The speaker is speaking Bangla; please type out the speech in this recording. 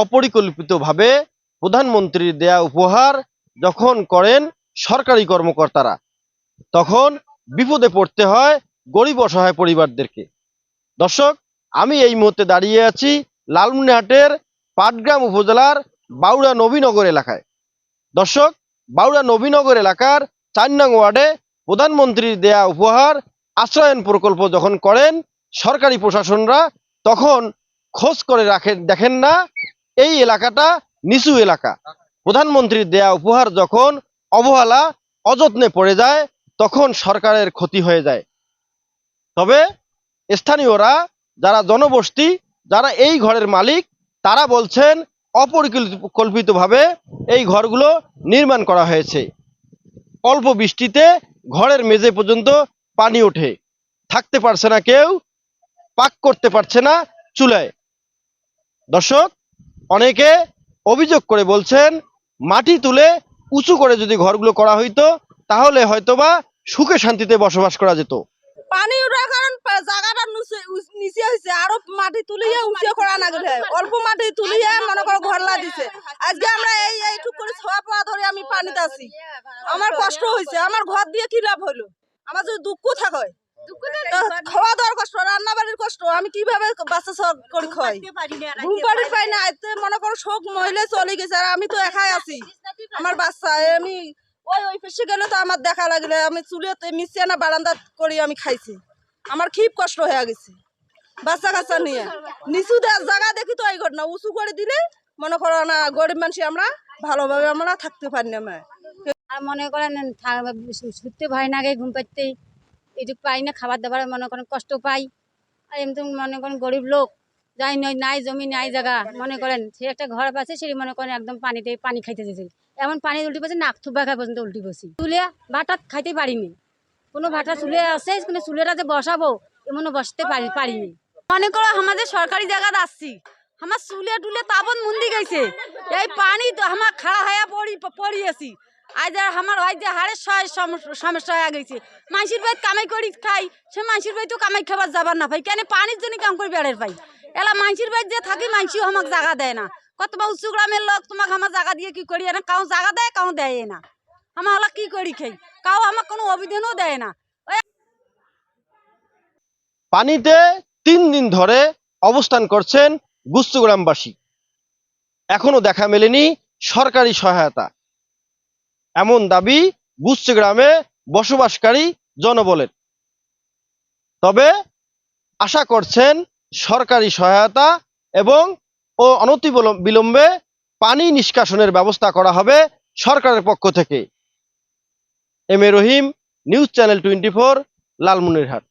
অপরিকল্পিতভাবে প্রধানমন্ত্রীর দেয়া উপহার যখন করেন সরকারি কর্মকর্তারা, তখন বিপদে পড়তে হয় গরিব অসহায় পরিবারদেরকে। দর্শক, আমি এই মুহূর্তে দাঁড়িয়ে আছি লালমনিরহাটের পাটগ্রাম উপজেলার বাউড়া নবীনগর এলাকায়। দর্শক, বাউড়া নবীনগর এলাকার চার নং ওয়ার্ডে প্রধানমন্ত্রীর দেয়া উপহার আশ্রয়ন প্রকল্প যখন করেন সরকারি প্রশাসনরা, তখন খোঁজ করে রাখেন, দেখেন না এই এলাকাটা নিচু এলাকা। প্রধানমন্ত্রীর দেয়া উপহার যখন অবহেলা, অযত্নে পড়ে যায়, তখন সরকারের ক্ষতি হয়ে যায়। তবে স্থানীয়রা, যারা জনবস্তি, যারা এই ঘরের মালিক, তারা বলছেন, অপরিকল্পিতভাবে এই ঘরগুলো নির্মাণ করা হয়েছে। অল্প বৃষ্টিতে ঘরের মেঝে পর্যন্ত পানি ওঠে। থাকতে পারছে না কেউ, পাক করতে পারছে না চুলায়। দর্শক অনেকে অভিযোগ করে বলছেন, মাটি তুলে উঁচু করে যদি ঘরগুলো করা হইতো, তাহলে হয়তোবা সুখে শান্তিতে বসবাস করা যেত। পানি উঠার কারণ জায়গাটা নুচে- হয়েছে আরও মাটি তুলিয়ে উঁচে করা না গেলে অল্প মাটি তুলিয়ে মনে করো ঘর লা দিছে। আজকে আমরা এই এইটুক করে ছোয়া পাওয়া ধরে আমি পানিতে আছি। আমার কষ্ট হয়েছে আমার ঘর দিয়ে কি লাভ হলো আমার যদি দুঃখ থাকে খাওয়া দাওয়ার কষ্ট রান্না বাড়ির কষ্ট আমি কীভাবে বাচ্চা সব করে খাই? ঘুম পাড়ি পাই না। এতে মনে করো শোক মহিলা চলে গেছে আর আমি তো একাই আছি। আমার বাচ্চা আমি ওই ওই পেশে গেলে তো আমার দেখা লাগলে আমি চুলেতে মিশিয়ে না বারান্দা করে আমি খাইছি। আমার খুব কষ্ট হয়ে গেছে। বাচ্চা কাচ্চা নিয়ে। নিচু জায়গা দেখি তো এই ঘটনা উঁচু করে দিলে মনে করো না গরিব মানুষ আমরা ভালোভাবে আমরা থাকতে পারি না আমরা। আর মনে করেন শুতে ভয় লাগে ঘুম এটুকু পাই না, খাবার দাবার, মনে করেন কষ্ট পাই। আর এমনি মনে করেন গরিব লোক, যাই নয়, নাই জমি, নাই জায়গা, মনে করেন সে একটা ঘর আছে সেটি মনে করেন একদম পানিতে পানি খাইতে যেছে এমন পানি উল্টি পড়ছে, নাক থুবা খাই পর্যন্ত উল্টি বসি চুলে ভাটা খাইতে পারিনি। কোনো ভাটা চুলে আছে কিন্তু চুলেরা যে বসাবো, এমনও বসতে পারি পারিনি। মনে করো আমাদের সরকারি জায়গাতে আসছি আমার চুলে টুলে তাবন মুন্দি গেছে। এই পানি তো আমার খাড়া হয়ে পড়ি পড়ি আছি আজ আমার হয় যে হাড়ের সমস্যা হয়ে গেছে। মানসির বাড়ি কামাই করি খাই, সে মানসির বাড়ি তো কামাই খাবার যাবার না পাই কেন পানির জন্য কাম করে বেড়ের পাই এলা মানসির বাড়ি যে থাকি, মানসিও আমাকে জায়গা দেয় না। কত বা উঁচু গ্রামের লোক তোমাকে আমার জায়গা দিয়ে কি করি? না কাউ জায়গা দেয়, কাউ দেয় না। আমার হলা কি করি খাই? কাউ আমার কোনো অভিধানও দেয় না। পানিতে তিন দিন ধরে অবস্থান করছেন গুস্তগ্রামবাসী এখনও দেখা মেলেনি সরকারি সহায়তা। এমন দাবি গুচ্ছ গ্রামে বসবাসকারী জনবলের। তবে আশা করছেন সরকারি সহায়তা এবং ও অনতি বিলম্বে পানি নিষ্কাশনের ব্যবস্থা করা হবে সরকারের পক্ষ থেকে। M A Rahim, news channel twenty four, Lalmonirhat.